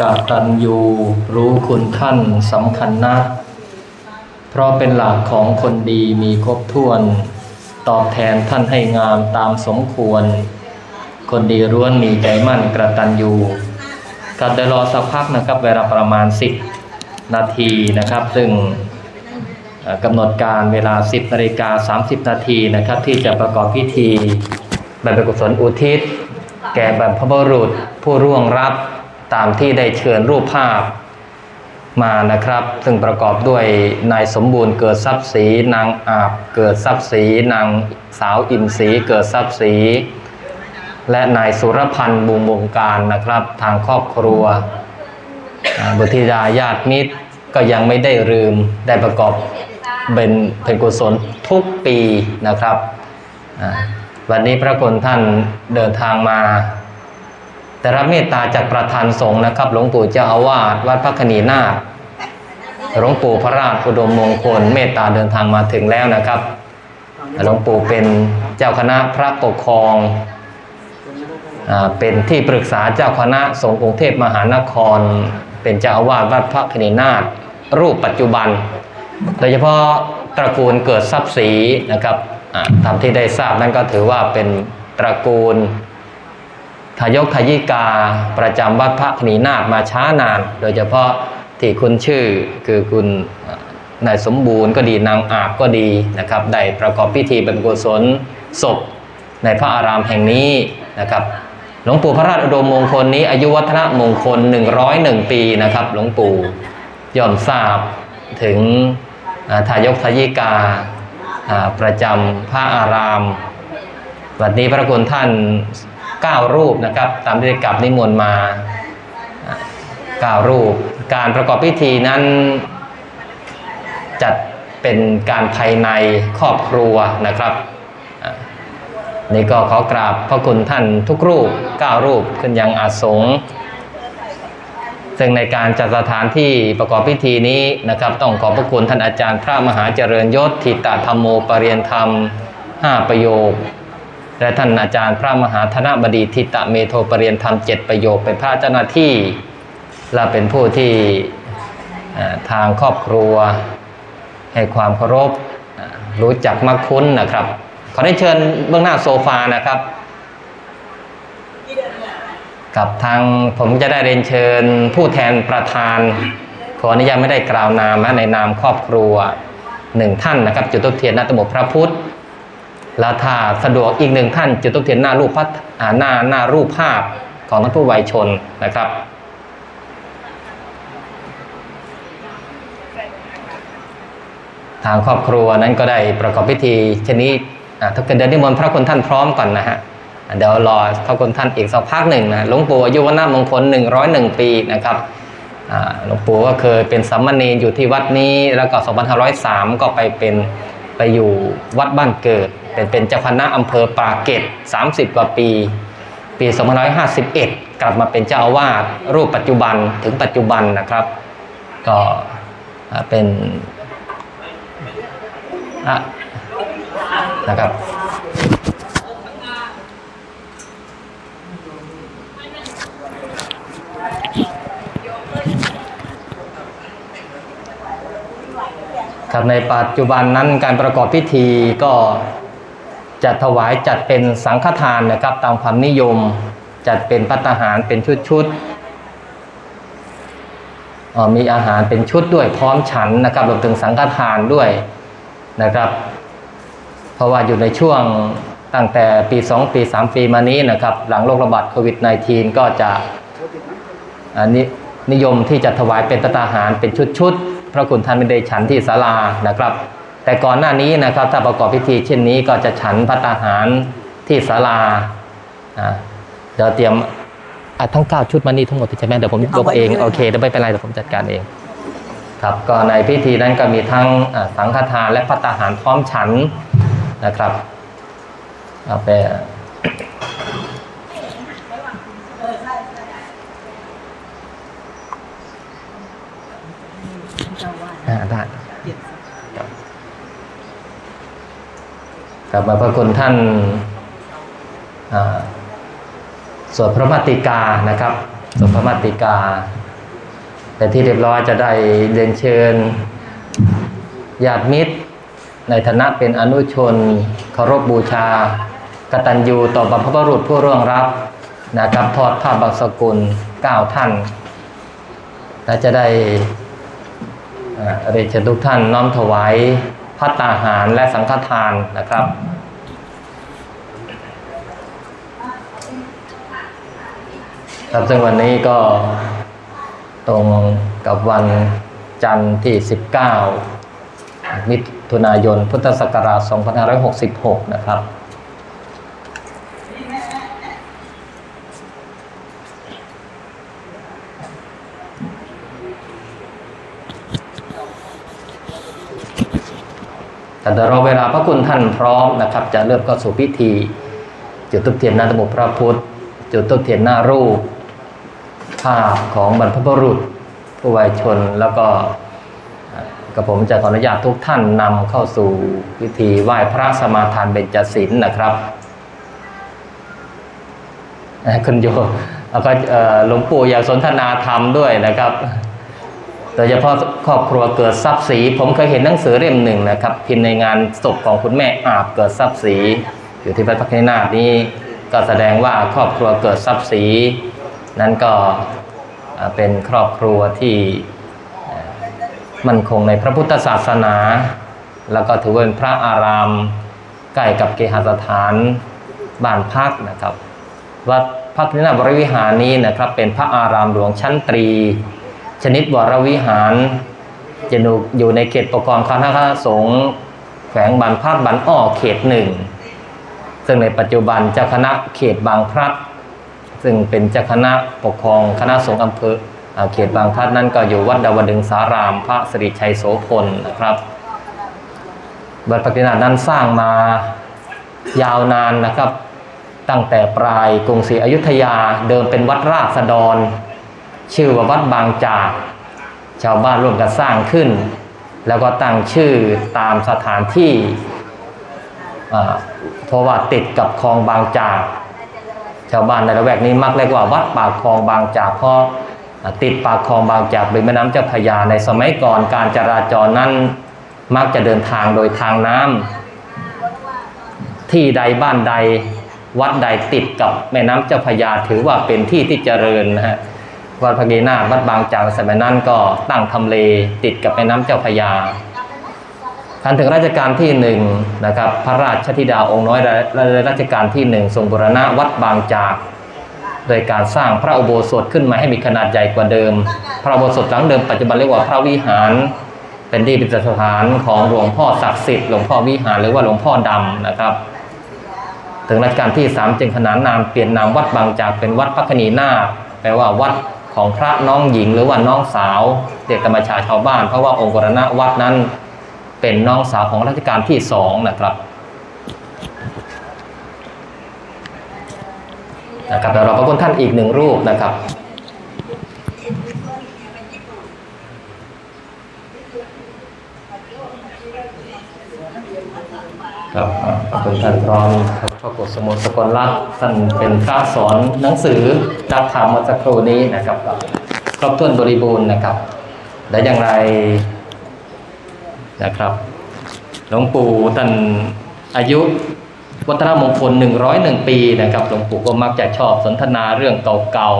กตัญญูรู้คุณท่านสำคัญนัก เพราะเป็นหลักของคนดีมีครบถ้วน ตอบแทนท่านให้งามตามสมควร คนดีร้วนมีใจมั่นกระตันยูกับเดี๋ยวรอสักพักนะครับ เวลาประมาณ 10 นาทีนะครับ ซึ่งกำหนดการเวลา 10นาฬิกา30 นาทีนะครับ ที่จะประกอบพิธีบรรพกุศลอุทิศ แก่บรรพบุรุษผู้ร่วงรับ ตามที่ได้เชิญรูปภาพมานะครับ ซึ่งประกอบด้วยนายสมบูรณ์เกิดทรัพย์ศรีนางอาบเกิดทรัพย์ศรีนางสาวอินทรีเกิดทรัพย์ศรีและนายสุรพันธ์บุงวงการนะครับ ทางครอบครัวบุตรธิดาญาติมิตรก็ยังไม่ได้ลืมได้ประกอบเป็นเป็นกุศลทุกปีนะครับ วันนี้พระคุณท่านเดินทางมา แต่รับเมตตาจากประธานสงฆ์นะครับ หลวงปู่เจ้าอาวาสวัดพระคณีนาหลวงปู่พระราชอุดมมงคล เมตตาเดินทางมาถึงแล้วนะครับหลวงปู่เป็นเจ้าคณะพระปกครองอ่าเป็นที่ปรึกษาเจ้าคณะสงฆ์กรุงเทพมหานคร เป็นเจ้าอาวาสวัดพระคณีนาถรูปปัจจุบัน โดยเฉพาะตระกูลเกิดทรัพย์ศรีนะครับตามที่ได้ทราบนั่นก็ถือว่าเป็นตระกูล ทายกทายิกาประจำวัดพระคณีนาถมาช้านาน โดยเฉพาะที่คุณชื่อคือคุณนายสมบูรณ์ก็ดีนางอาบก็ดีนะครับได้ประกอบพิธีบรรพกุศลศพในพระอารามแห่งนี้นะครับหลวงปู่พระราชอุดมมงคลนี้ อายุวัฒนมงคล 101 ปีนะครับ หลวงปู่ย่อมทราบถึงอ่าทายกทายิกาอ่าประจำพระอารามวันนี้พระคุณท่าน 9 รูปนะครับตามที่ได้กลับนิมนต์มาอ่า9 รูป การประกอบพิธีนั้นจัดเป็นการภายในครอบครัวนะครับนี่ก็ขอกราบพระคุณท่านทุกรูป 9 รูปขึ้นยังอาสงซึ่งในการจัดสถานที่ประกอบพิธีนี้นะครับ ต้องขอบพระคุณท่านอาจารย์พระมหาเจริญยศทิตธรรมโมปรริยนธรรม 5 ประโยค และท่านอาจารย์พระมหาธนบดีทิตะเมโทปรริยนธรรมเจ็ดประโยคเป็นพระเจ้าหน้าที่และเป็นผู้ที่ทางครอบครัว ให้ความเคารพรู้จักมักคุ้นนะครับ ขอได้เชิญเบื้องหน้าโซฟานะครับ กับทางผมจะได้เรียนเชิญผู้แทนประธาน ขออนุญาตไม่ได้กล่าวนามในนามครอบครัวหนึ่งท่านนะครับ จุดทุเทียนน้าตบพระพุทธ แล้วถ้าสะดวกอีกหนึ่งท่านจุดทุกเทียนหน้ารูปพัดหน้าหน้ารูปภาพของท่านผู้วัยชนนะครับ ทางครอบครัวนั้นก็ได้ประกอบพิธีชนิดถ้าเกิดเดินนิมนต์พระคุณท่านพร้อมก่อนนะฮะเดี๋ยวรอพระคุณท่านอีกสักพักหนึ่งนะหลวงปู่อายุวัฒนมงคล 101 ปีนะครับหลวงปู่ก็เคยเป็นสัมมาเนรอยู่ที่วัดนี้แล้วก็ 2503 ก็ไปเป็น ไปอยู่วัดบ้านเกิด เป็นเป็นเจ้าคณะอำเภอปรากเกต30 กว่าปี ปี 2551 กลับมาเป็นเจ้าอาวาสรูปปัจจุบันถึงปัจจุบันนะครับ ก็เป็นอะนะครับ ครับในปัจจุบันนั้นการประกอบพิธีก็จัดถวายจัดเป็นสังฆทานนะครับตามความนิยมจัดเป็นพัตตาหารเป็นชุดๆมีอาหารเป็นชุดด้วยพร้อมฉันนะครับรวมถึงสังฆทานด้วยนะครับ เพราะว่าอยู่ในช่วงตั้งแต่ปี 2 ปี 3 ปีมานี้นะครับ หลังโรคระบาดโควิด -19 ก็จะอ่านินิยมที่จะถวายเป็นตาหารเป็นชุดๆ พระคุณท่านไม่ได้ฉันที่ศาลานะครับ แต่ก่อนหน้านี้นะครับถ้าประกอบพิธีเช่นนี้ก็จะฉันพัตตาหารที่ศาลาอ่าเดี๋ยวเตรียมอะทั้ง 9 ชุดมานี่ทั้งหมดใช่ไหมเดี๋ยวผมยกเองโอเคเดี๋ยวไม่เป็นไรเดี๋ยวผมจัดการเองครับก็ในพิธีนั้นก็มีทั้งอ่าสังฆทานและพัตตาหารพร้อมฉันนะครับเอาไป อ่าได้ครับกลับมาพระคุณท่านสวดพระมาติกานะครับสวดพระมาติกาเป็นที่เรียบร้อยจะได้เรียนเชิญญาติมิตร ในฐานะเป็นอนุชนเคารพบูชากตัญญูต่อบรรพบุรุษผู้ร่วงรับนะครับทอดผ้าบางสกุลเก้าท่าน และจะได้ เอ่อเรียนเชิญทุกท่านน้อมถวายพัตตาหารและสังฆทานนะครับครับซึ่งวันนี้ก็ตรงกับวันจันทร์ที่ 19 มิถุนายนพุทธศักราช 2566 นะครับ แต่เดี๋ยวรอเวลาพระคุณท่านพร้อมนะครับ จะเริ่มเข้าสู่พิธี จุดตุบเทียนหน้าตมุพระพุทธ จุดตุบเทียนหน้ารูปภาพของบรรพบุรุษ ผู้วัยชนแล้วก็กับผมจะขออนุญาตทุกท่านนำเข้าสู่พิธีไหว้พระสมาทานเบญจศีลนะครับคุณโยแล้วก็หลวงปู่อยากสนทนาธรรมด้วยนะครับ โดยเฉพาะครอบครัวเกิดทรัพย์ศรีผมเคยเห็นหนังสือเล่มหนึ่งนะครับ พิมพ์ในงานศพของคุณแม่อาบเกิดทรัพย์ศรีอยู่ที่วัดพระแค่นาคนี้ ก็แสดงว่าครอบครัวเกิดทรัพย์ศรีนั้นก็เป็นครอบครัวที่มั่นคงในพระพุทธศาสนา แล้วก็ถือว่าเป็นพระอารามใกล้กับเกหสถานบ้านพักนะครับวัดพระนินาบริวิหารนี้นะครับเป็นพระอารามหลวงชั้นตรี ชนิดวรวิหารจะอยู่อยู่ในเขตปกครองคณะสงฆ์แขวงบางพลัดบางอ้อเขตหนึ่ง ซึ่งในปัจจุบันเจ้าคณะเขตบางพลัด ซึ่งเป็นเจ้าคณะปกครองคณะสงฆ์อำเภอเขตบางพลัดนั่นก็อยู่วัดดาวดึงสาราม พระสิริชัยโสพลนะครับวัดปฏินานั้นสร้างมายาวนานนะครับ ตั้งแต่ปลายกรุงศรีอยุธยาเดิมเป็นวัดราษฎร ชื่อว่าวัดบางจาก ชาวบ้านร่วมกันสร้างขึ้น แล้วก็ตั้งชื่อตามสถานที่เพราะว่าติดกับคลองบางจาก ชาวบ้านในละแวกนี้มักเรียกว่าวัดปากคลองบางจากเพราะติดปากคลองบางจากริมแม่น้ำเจ้าพระยาในสมัยก่อนการจราจรนั้นมักจะเดินทางโดยทางน้ำที่ใดบ้านใดวัดใดติดกับแม่น้ำเจ้าพระยาถือว่าเป็นที่ที่เจริญนะฮะ วัดพระเกนาวัดบางจากสมัยนั้นก็ตั้งทำเลติดกับแม่น้ำเจ้าพยาทันถึงรัชกาลที่หนึ่งนะครับพระราชธิดาองค์น้อยรัชกาลที่หนึ่งทรงบูรณะวัดบางจาก โดยการสร้างพระอุโบสถขึ้นมาให้มีขนาดใหญ่กว่าเดิม พระอุโบสถหลังเดิมปัจจุบันเรียกว่าพระวิหาร เป็นที่ประดิษฐานของหลวงพ่อศักดิ์สิทธิ์หลวงพ่อวิหารหรือว่าหลวงพ่อดำนะครับ ถึงรัชกาลที่สามจึงขนานนามเปลี่ยนนามวัดบางจากเป็นวัดพระคณีนาแปลว่าวัด ของพระน้องหญิงหรือว่าน้องสาวเด็กธรรมชาชาวบ้าน เพราะว่าองค์กรณะวัดนั้นเป็นน้องสาวของรัชกาลที่สองนะครับนะครับเดี๋ยวเราพระคุณท่านอีกหนึ่งรูปนะครับครับขอบคุณท่านพร้อมครับ พระโกศสมุทรสกลรัตน์ท่านเป็นพระสอนหนังสือดักธรรมเมื่อสักครู่นี้นะครับก็ครบถ้วนบริบูรณ์นะครับ และอย่างไรนะครับหลวงปู่ท่านอายุวัฒนมงคล 101 ปีนะครับหลวงปู่ก็มักจะชอบสนทนาเรื่องเก่า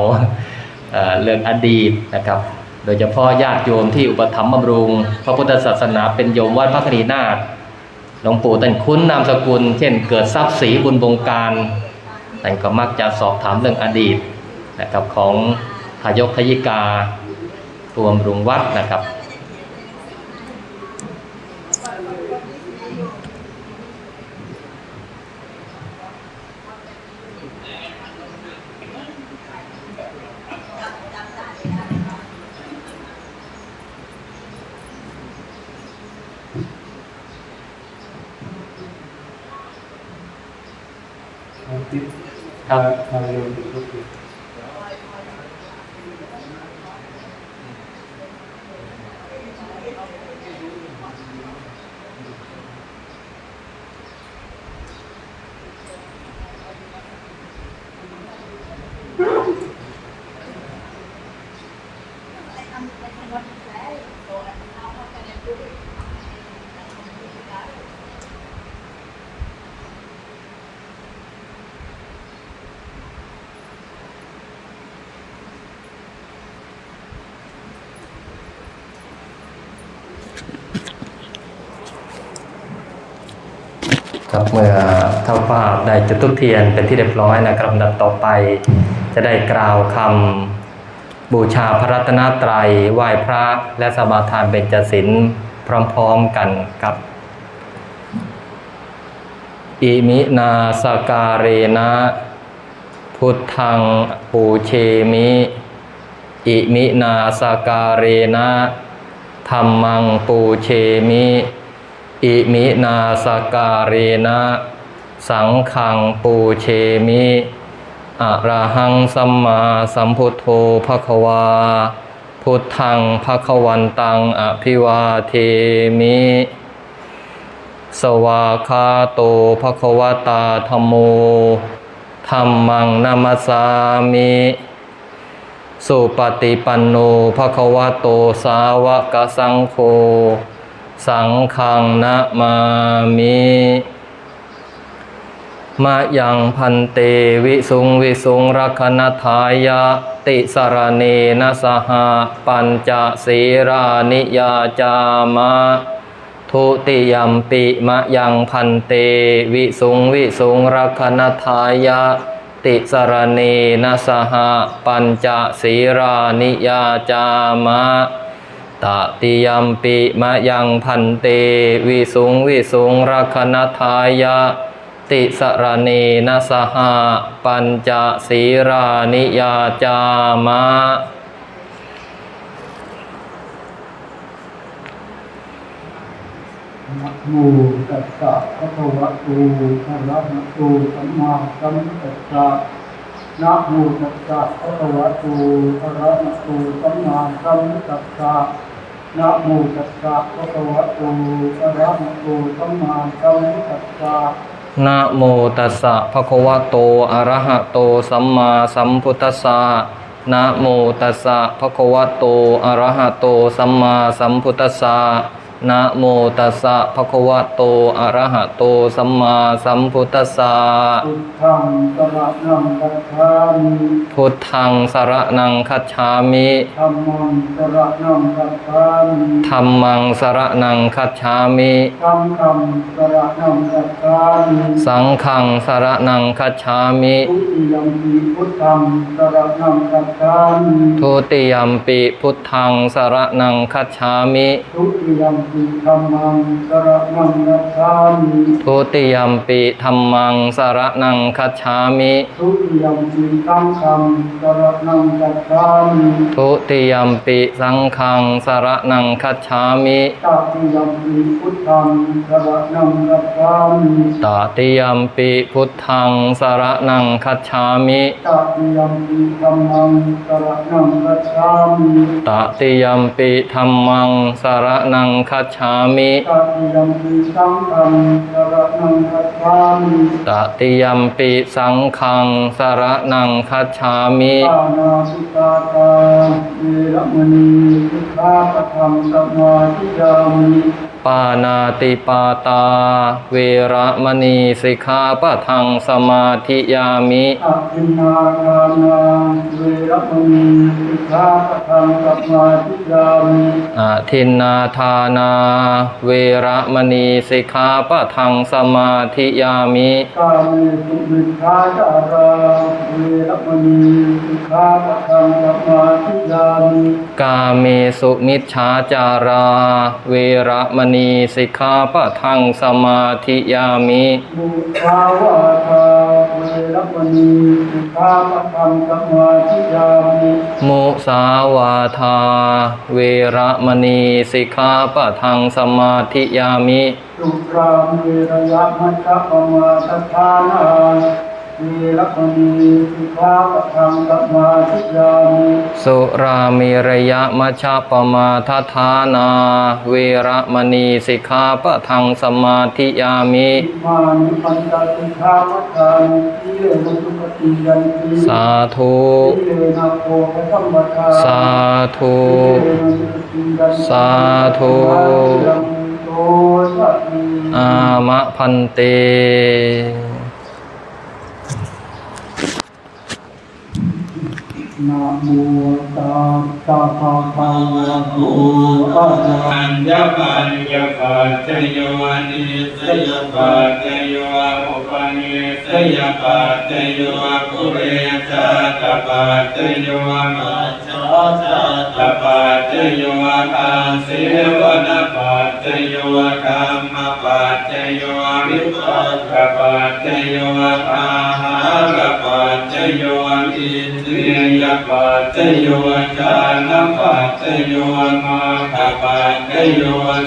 ๆเเรื่องอดีตนะครับ โดยเฉพาะญาติโยมที่อุปถัมภ์บำรุง พระพุทธศาสนาเป็นโยมวัดพระคณีนาถ หลวงปู่ท่านคุ้นนามสกุล เช่น เกิดทรัพย์สีบุญบงการท่านก็มักจะสอบถามเรื่องอดีตนะครับของทายกทยิกาผู้บำรุงวัดนะครับ ครับ ครับเมื่อเท่าภาพได้จุดทุกเทียนเป็นที่เรียบร้อยนะครับลำดับต่อไป จะได้กล่าวคำบูชาพระรัตนตรัยไหว้พระและสมาทานเบญจศีลพร้อมๆกันครับอิมินาสการเรนะพุทธังปูเชมิอิมินาสการเรนะธรรมังปูเชมิ อิมินาสการเรนะสังขังปูเชมิอะระหังสัมมาสัมพุทโธภควา พุทธังภควันตังอภิวาเทมิ สวาคาโตภควตาธรรมโมธรรมังนามัสสามิสุปฏิปันโนภควโตสาวกสังโฆ สังฆังนะมามิมะยังพันเตวิสุงวิสุงรักนทายะติสรเนนะสหปัญจศีรานิยาจามะทุติยมปิมะยังพันเตวิสุงวิสุงรักนทายะติสรเนนะสหปัญจศีรานิยาจามะ ตติยมปิมะยังพันเตวิสุงวิสุงรักนทายะ ติสรเนนสหปัญจศีรานิยาจามะนะโมตัสสะภะคะวะโตอะระหะโตสัมมาสัมพุทธัสสะนะโมตัสสะภะคะวะโตอะระหะโตสัมมาสัมพุทธัสสะ นะโมตัสสะภะคะวะโตอะระหะโตสัมมาสัมพุทธะนะโมตัสสะภะคะวะโตอะระหะโตสัมมาสัมพุทธัสสะนะโมตัสสะภะคะวะโตอะระหะโตสัมมาสัมพุทธัสสะ นะโมตัสสะภะคะวะโต อะระหะโต สัมมาสัมพุทธัสสะ พุทธังสรณังกัจฉามิพุทธังสรนังคัจฉามิธัมมังสรณังกัจฉามิธัมมังสรนังคัจฉามิสังฆังสรณังกัจฉามิสังฆังสรนังคัจฉามิ ทุติยมปีพุทธังสรณังกัจฉามิทุติยมปิพุทธังสรนังคัจฉามิทุติยมปีธัมมังสรณังกัจฉามิทุติยมปิธัมมังสรนังคัจฉามิทุติยมปีสังฆังสรณังกัจฉามิทุติยมปิสังฆังสรนังคัจฉามิตติยมปีพุทธังสรณังกัจฉามิตติยมปิพุทธังสรนังคัจฉามิตติยมปีธัมมังสรณังกัจฉามิตติยมปิธัมมังสรนังคัชามิตติยมปิสังฆังสรนังคัจฉามิตติยมปิสังขังสรนังคัจฉามิปานาสุตาตาเวรมณีสิกขาปะทังสมาธิยามิานาติปาตา เวระมณีสิกขาปะทังสมาธิยามิอภินนาทานาเวรมณีสิกขาปะทังสมาธิยามิอาทินนาทานา เวระมณีสิกขาปะทังสมาธิยามิกาเมสุมิชฌาจารา เวรมณีสิกขาปะทังสมาธิยามิกาเมสุมิชฌาจารา เวระมณีสิกขาปะทังสมาธิยามิบุทาวาทาเวรมณีสิกขาปะทังสมาธิยามิมุสาวาทา เวระมณีสิกขาปะทังสมาธิยามิสุรามเวรยะมัชฌะปมาทัฏฐานา เวรมณีสิกขาปะทังสมาธิยามิสุรามีระยะมัชฌะปมาทฐานา เวระมณีสิกขาปะทังสมาธิยามิมานิปัญจสิกขาปะทานิสีเลนะสุปฏิยันติสาธุสีเลนะโภคสัมปทาสาธุสาธุอามะพันเต นะโมตัสสะภะคะวะโตอะระหะปัญญาปัญญาปัจจโยนิสยปัจจโยอุปนิสยปัจจโยภุเรชาตปัจจโยมัจ จาชาตปัจจโยกาเสวนปัจจโยกรรมปัจจโยวิปัสสปัจจโยอาหารปัจจโยอินทรียปัจจโยญาณปัจจโยมาคปัจจโย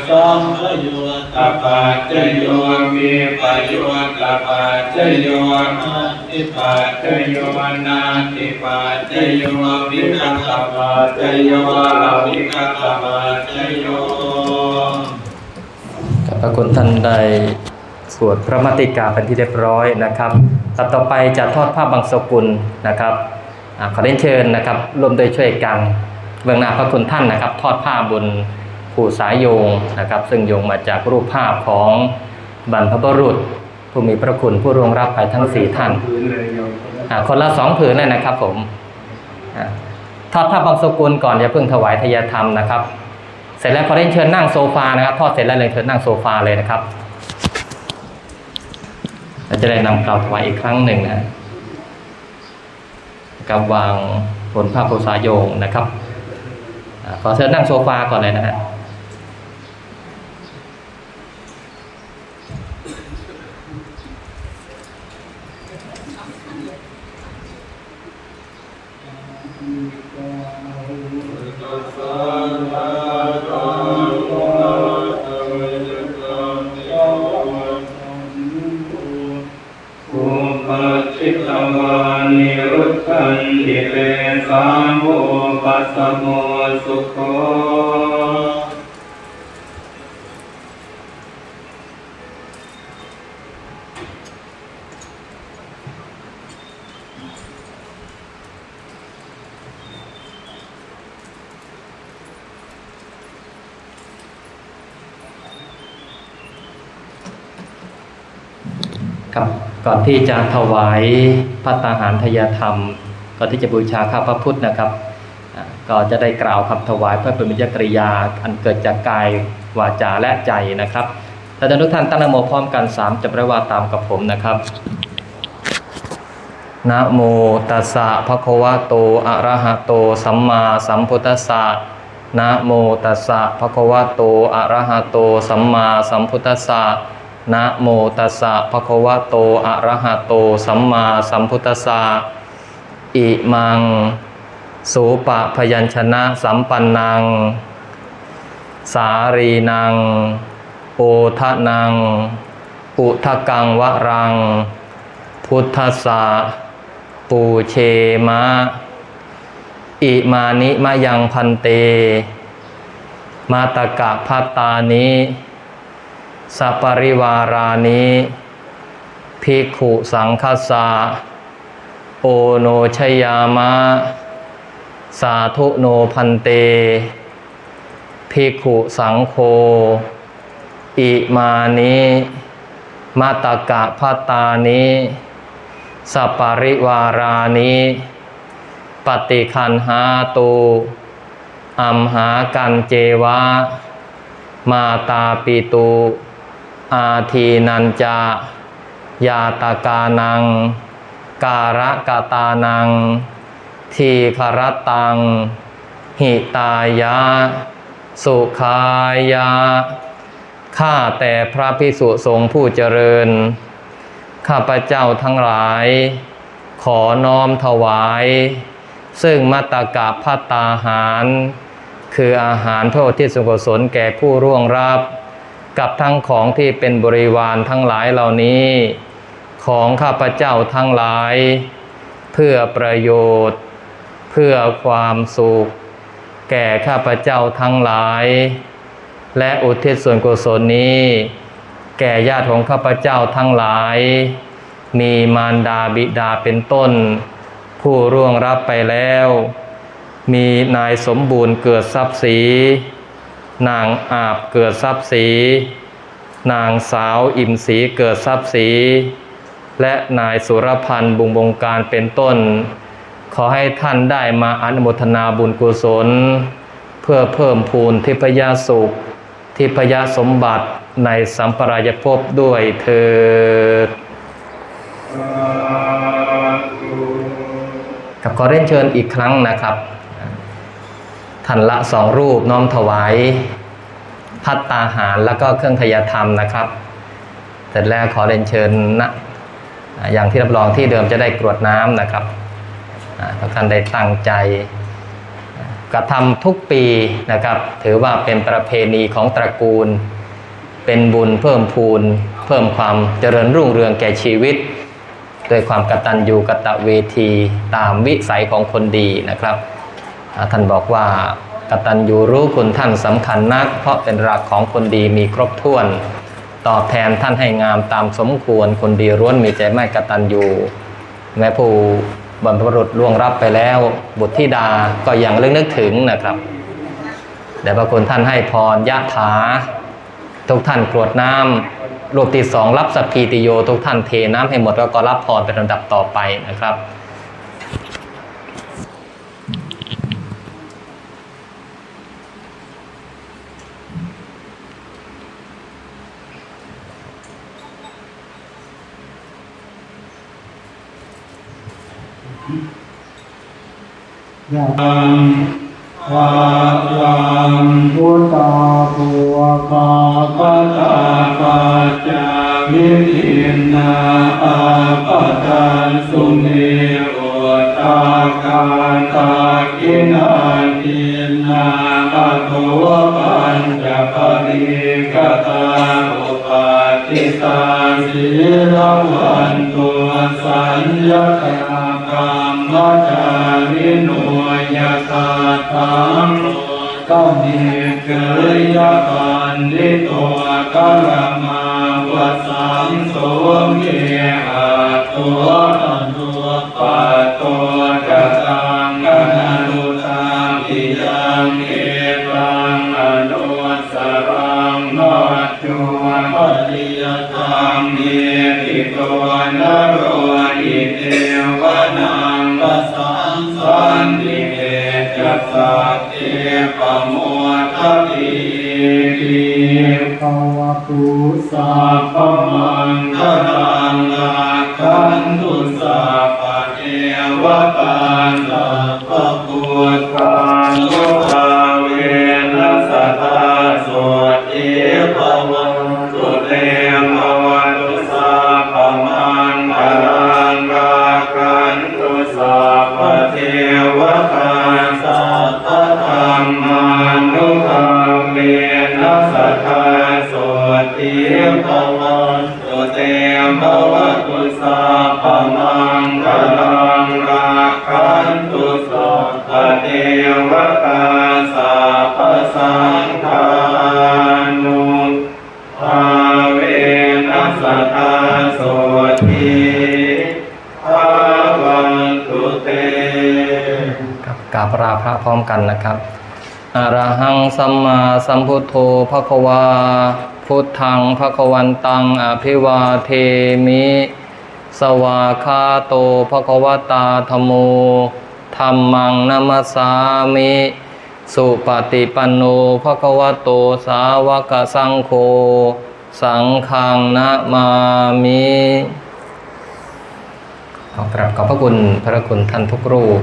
สัมปโยตปัจจโยมีประโยชน์ปัจจโยนาติปัจจโยนาติปัจจโยวิคัตปัจจโยอวิคัตปัจจโยกับพระคุณท่านได้สวดพระมติกาเป็นที่เรียบร้อยนะครับต่อต่อไปจะทอดผ้าบางสกุลนะครับอขอเรียนเชิญนะครับร่วมโดยช่วยกันเบื้องหน้าพระคุณท่านนะครับ ทอดผ้าบนผู้สายโยงนะครับ ซึ่งโยงมาจากรูปภาพของบรรพบุรุษ ผู้มีพระคุณผู้ร่วงรับไปทั้งสี่ท่านคนละสองผืนเลยนะครับผมอ ทอดผ้าบางสกุลก่อนอย่าเพิ่งถวายทายธรรมนะครับ เสร็จแล้วขอเรียนเชิญนั่งโซฟานะครับทอดเสร็จแล้วเลยเชิญนั่งโซฟาเลยนะครับเราจะได้นำกล่าวถวายอีกครั้งหนึ่งนะกับวางผนผ้าโพสายโยงนะครับขอเชิญนั่งโซฟาก่อนเลยนะฮะ ครับก่อนที่จะถวายพระตาหารทายธรรม ก่อนที่จะบูชาข้าพระพุทธนะครับอ่าก็จะได้กล่าวคำถวายเพื่อเป็นมิจกริยาอันเกิดจากกายวาจาและใจนะครับท่านทุกท่านตั้งนโมพร้อมกันสามจำไว้ว่าตามกับผมนะครับนะโมตัสสะภะคะวะโตอะระหะโต สัมมาสัมพุทธัสสะนะโมตัสสะภะคะวะโตอะระหะโต สัมมาสัมพุทธัสสะ นะโมตัสสะภะคะวะโตอะระหะโต สัมมาสัมพุทธัสสะอิมัง สูปะพยัญชนะสัมปันนัง สารีนัง โอทะนัง อุทะกังวะรัง พุทธัสสะปูเชมะ อิมานิมะยังพันเต มาตกะพัตตานิ สัปริวารานิภิกขุสังคสะโอโนชยามะ สาธุโนพันเต ภิกขุสังโฆอิมานิมาตกะพัตานิสัปริวารานิปฏิคันหาตูอัมหากันเจวะ มาตาปิตุ อาทีนันจายาตากานัง การะกาตานัง ทีครตัง หิตายะ สุขายะ ข้าแต่พระพิสุสงฆ์ผู้เจริญ ข้าพเจ้าทั้งหลาย ขอน้อมถวาย ซึ่งมัตตกะพัตตาหาร คืออาหารเพื่ออุที่สุขสนแก่ผู้ร่วงรับ กับทั้งของที่เป็นบริวารทั้งหลายเหล่านี้ ของข้าพเจ้าทั้งหลาย เพื่อประโยชน์ เพื่อความสุข แก่ข้าพเจ้าทั้งหลาย และอุทิศส่วนกุศลนี้ แก่ญาติของข้าพเจ้าทั้งหลาย มีมารดาบิดาเป็นต้น ผู้ร่วงรับไปแล้ว มีนายสมบูรณ์เกิดทรัพย์ศรี นางอาบเกิดทรัพย์ศรีนางสาวอิ่มศรีเกิดทรัพย์ศรีและนายสุรพันธ์บุงบงการเป็นต้น ขอให้ท่านได้มาอนุโมทนาบุญกุศล เพื่อเพิ่มพูนทิพยสุข ทิพยสมบัติในสัมปรายภพด้วยเถิดกับขอเรียนเชิญอีกครั้งนะครับ ท่านละสองรูปน้อมถวายพัตตาหารแล้วก็เครื่องทยธรรมนะครับ เสร็จแล้วขอเรียนเชิญนะอ่าอย่างที่รับรองที่เดิมจะได้กรวดน้ำนะครับทุกท่านได้ตั้งใจกระทำทุกปีนะครับ ถือว่าเป็นประเพณีของตระกูล เป็นบุญเพิ่มพูน เพิ่มความเจริญรุ่งเรืองแก่ชีวิตด้วยความกตัญญูกตเวทีตามวิสัยของคนดีนะครับ ท่านบอกว่ากตัญญูรู้คุณท่านสำคัญนัก เพราะเป็นรักของคนดีมีครบถ้วน ตอบแทนท่านให้งามตามสมควรคนดีร้วนมีใจไม่กตัญญูแม้ผู้บรรพบุรุษล่วงรับไปแล้ว บุตรธิดาก็ยังเลึกนึกถึงนะครับแต่พระคุณท่านให้พรยะถา ทุกท่านกรวดน้ำรูปที่สองรับสัพพีติโย ทุกท่านเทน้ำให้หมดแล้วก็รับพรเป็นลำดับต่อไปนะครับ ยะตังวาลังพุทธาภูวกาปะตาปัจจาวิทินนาอาปะทานสุเนโอตากาตากินาทินาปะโทปัญจปริกตาอุปาทิตาสีรวันตัวสัญญกากรรมจาริโน ยตาตังก็มีเกิดยากันดิตัวกะละมาวะสังโสเมอาตัว สัพพมังคลังลาคันตุสัพพเทวตาสัพพะพุ กับกราบลาพระพร้อมกันนะครับอะระหังสัมมาสัมพุทโธภควา พุทธังภควันตังอภิวาเทมิ สวาคาโตภควตาธโมธรรมังนัมสสามิ สุปฏิปันโนภควโตสาวกสังโฆสังฆังนะมามิขอกราบขอบพระคุณพระคุณท่านทุกรูป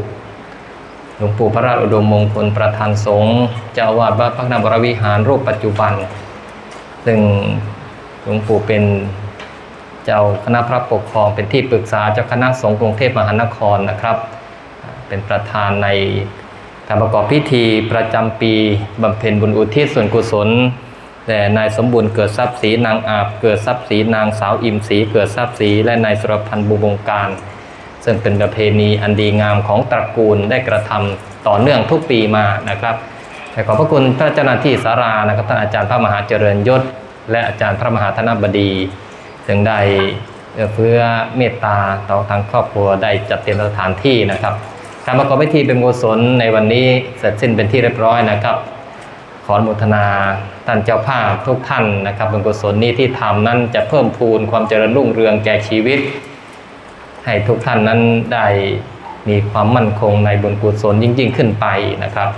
หลวงปู่พระราชอุดมมงคลประธานสงฆ์เจ้าอาวาสวัดพักนามวรวิหารรูปปัจจุบัน ซึ่งหลวงปู่เป็นเจ้าคณะพระปกครองเป็นที่ปรึกษาเจ้าคณะสงฆ์กรุงเทพมหานครนะครับ เป็นประธานในการประกอบพิธีประจำปีบำเพ็ญบุญอุทิศส่วนกุศลแต่นายสมบูรณ์เกิดทรัพย์ศรีนางอาบเกิดทรัพย์ศรีนางสาวอิมศรีเกิดทรัพย์ศรีและนายสุรพันธ์บุบงการ ซึ่งเป็นประเพณีอันดีงามของตระกูลได้กระทำต่อเนื่องทุกปีมานะครับแต่ขอบพระคุณพระเจ้าหน้าที่สารานะครับท่านอาจารย์พระมหาเจริญยศ และอาจารย์พระมหาธนบดีซึ่งได้เอื้อเมตตาต่อทางครอบครัวได้จัดเตรียมสถานที่นะครับการประกอบพิธีเป็นกุศลในวันนี้เสร็จสิ้นเป็นที่เรียบร้อยนะครับ ขออนุโมทนาท่านเจ้าภาพทุกท่านนะครับบุญกุศลนี้ที่ทำนั้นจะเพิ่มพูนความเจริญรุ่งเรืองแก่ชีวิต ให้ทุกท่านนั้นได้มีความมั่นคงในบุญกุศลยิ่งยิ่งขึ้นไปนะครับ